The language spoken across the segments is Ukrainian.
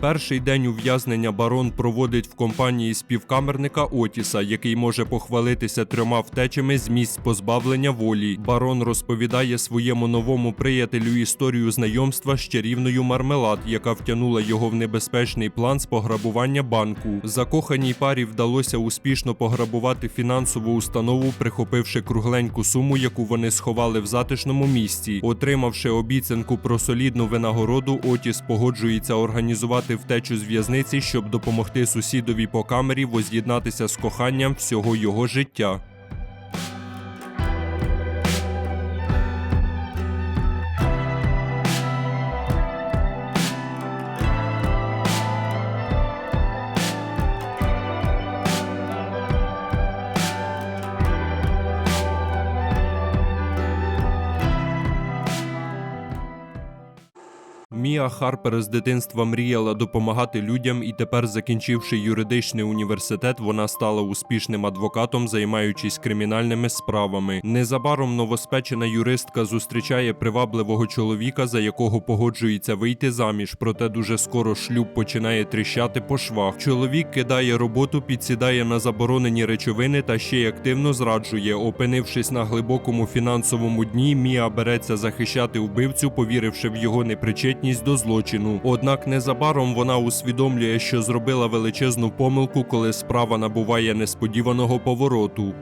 Перший день ув'язнення барон проводить в компанії співкамерника Отіса, який може похвалитися трьома втечами з місць позбавлення волі. Барон розповідає своєму новому приятелю історію знайомства з чарівною мармелад, яка втягнула його в небезпечний план з пограбування банку. Закоханій парі вдалося успішно пограбувати фінансову установу, прихопивши кругленьку суму, яку вони сховали в затишному місці. Отримавши обіцянку про солідну винагороду, Отіс погоджується організувати втечу з в'язниці, щоб допомогти сусідові по камері воз'єднатися з коханням всього його життя. Мія Харпер з дитинства мріяла допомагати людям, і тепер, закінчивши юридичний університет, вона стала успішним адвокатом, займаючись кримінальними справами. Незабаром новоспечена юристка зустрічає привабливого чоловіка, за якого погоджується вийти заміж. Проте дуже скоро шлюб починає тріщати по швах. Чоловік кидає роботу, підсідає на заборонені речовини та ще й активно зраджує. Опинившись на глибокому фінансовому дні, Мія береться захищати вбивцю, повіривши в його непричетність до злочину. Однак незабаром вона усвідомлює, що зробила величезну помилку, коли справа набуває несподіваного повороту.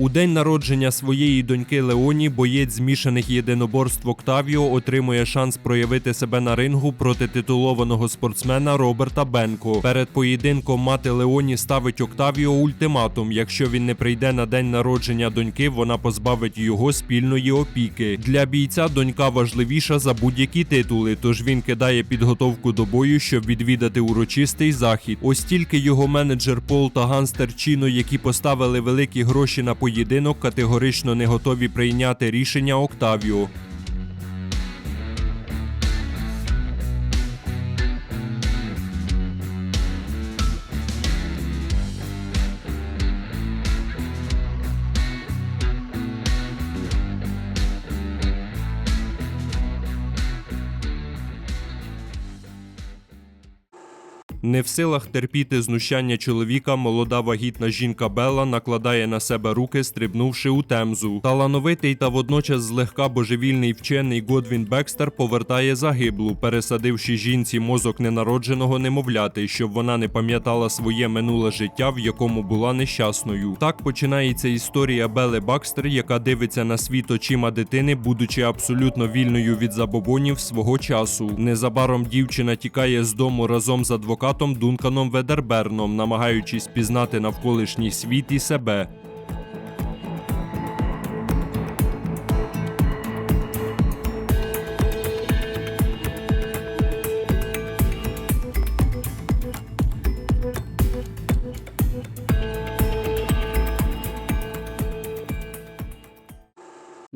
У день народження своєї доньки Леоні боєць змішаних єдиноборств Октавіо отримує шанс проявити себе на рингу проти титулованого спортсмена Роберта Бенко. Перед поєдинком мати Леоні ставить Октавіо ультиматум. Якщо він не прийде на день народження доньки, вона позбавить його спільної опіки. Для бійця донька важливіша за будь-які титули, тож він кидає підготовку до бою, щоб відвідати урочистий захід. Ось тільки його менеджер Пол та ганстер Чіно, які поставили великі гроші на поєдинок, категорично не готові прийняти рішення Октавіо. Не в силах терпіти знущання чоловіка, молода вагітна жінка Белла накладає на себе руки, стрибнувши у темзу. Талановитий та водночас злегка божевільний вчений Годвін Бекстер повертає загиблу, пересадивши жінці мозок ненародженого немовляти, щоб вона не пам'ятала своє минуле життя, в якому була нещасною. Так починається історія Бели Бакстер, яка дивиться на світ очима дитини, будучи абсолютно вільною від забобонів свого часу. Незабаром дівчина тікає з дому разом з адвокатом Дунканом Ведерберном, намагаючись пізнати навколишній світ і себе.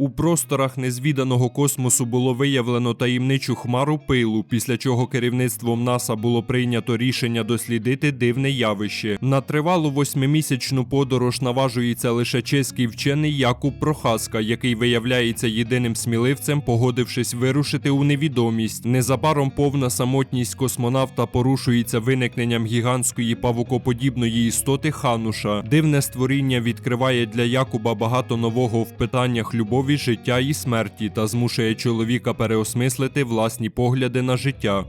У просторах незвіданого космосу було виявлено таємничу хмару пилу, після чого керівництвом НАСА було прийнято рішення дослідити дивне явище. На тривалу восьмимісячну подорож наважується лише чеський вчений Якуб Прохаска, який виявляється єдиним сміливцем, погодившись вирушити у невідомість. Незабаром повна самотність космонавта порушується виникненням гігантської павукоподібної істоти Хануша. Дивне створіння відкриває для Якуба багато нового в питаннях любові, життя і смерті та змушує чоловіка переосмислити власні погляди на життя.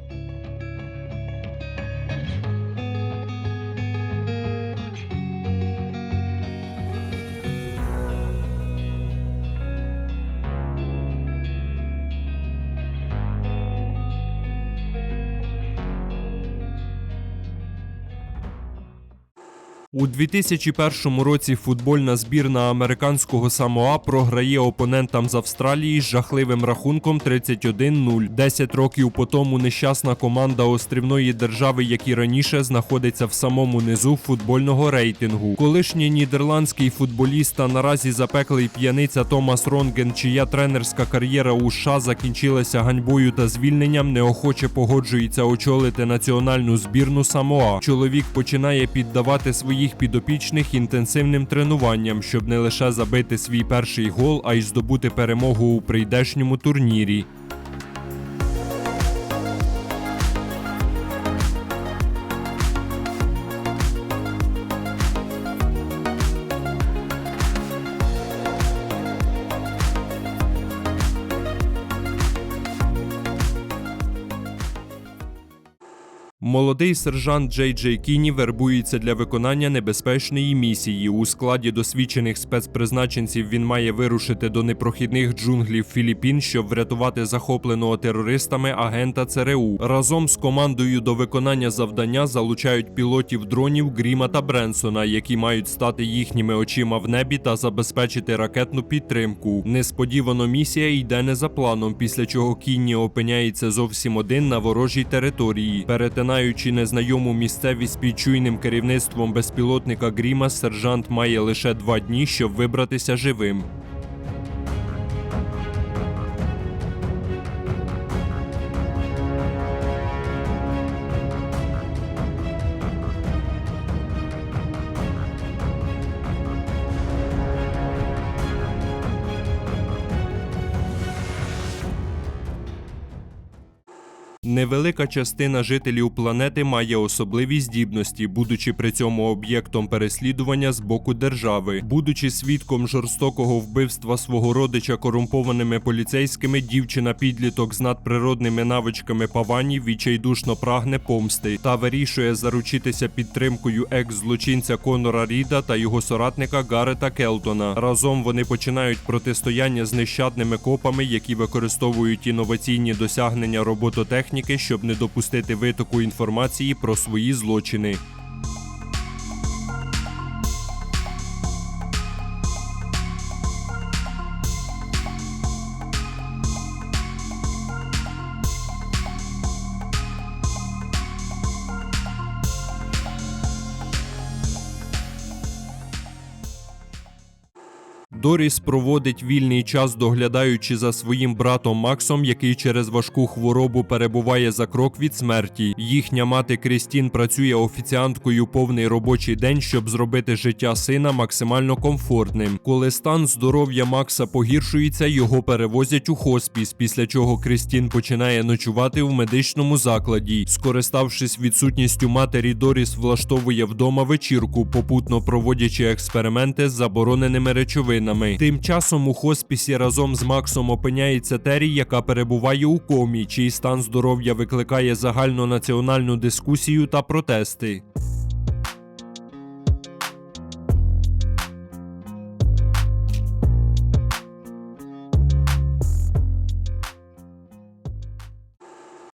У 2001 році футбольна збірна американського Самоа програє опонентам з Австралії з жахливим рахунком 31-0. 10 років по тому нещасна команда острівної держави, як і раніше, знаходиться в самому низу футбольного рейтингу. Колишній нідерландський футболіст та наразі запеклий п'яниця Томас Ронген, чия тренерська кар'єра у США закінчилася ганьбою та звільненням, неохоче погоджується очолити національну збірну Самоа. Чоловік починає піддавати своїх підопічних інтенсивним тренуванням, щоб не лише забити свій перший гол, а й здобути перемогу у прийдешньому турнірі. Молодий сержант Джей Джей Кіні вербується для виконання небезпечної місії. У складі досвідчених спецпризначенців він має вирушити до непрохідних джунглів Філіппін, щоб врятувати захопленого терористами агента ЦРУ. Разом з командою до виконання завдання залучають пілотів дронів Гріма та Бренсона, які мають стати їхніми очима в небі та забезпечити ракетну підтримку. Несподівано місія йде не за планом, після чого Кінні опиняється зовсім один на ворожій території. Перетинаючи незнайому місцевість під чуйним керівництвом безпілотника Гріма, сержант має лише два дні, щоб вибратися живим. Невелика частина жителів планети має особливі здібності, будучи при цьому об'єктом переслідування з боку держави. Будучи свідком жорстокого вбивства свого родича корумпованими поліцейськими, дівчина підліток з надприродними навичками павані відчайдушно прагне помсти та вирішує заручитися підтримкою екс-злочинця Конора Ріда та його соратника Гарета Келтона. Разом вони починають протистояння з нещадними копами, які використовують інноваційні досягнення робототехніки, щоб не допустити витоку інформації про свої злочини. Доріс проводить вільний час, доглядаючи за своїм братом Максом, який через важку хворобу перебуває за крок від смерті. Їхня мати Крістін працює офіціанткою повний робочий день, щоб зробити життя сина максимально комфортним. Коли стан здоров'я Макса погіршується, його перевозять у хоспіс, після чого Крістін починає ночувати в медичному закладі. Скориставшись відсутністю матері, Доріс влаштовує вдома вечірку, попутно проводячи експерименти з забороненими речовинами. Тим часом у хоспісі разом з Максом опиняється Террі, яка перебуває у комі, чий стан здоров'я викликає загальнонаціональну дискусію та протести.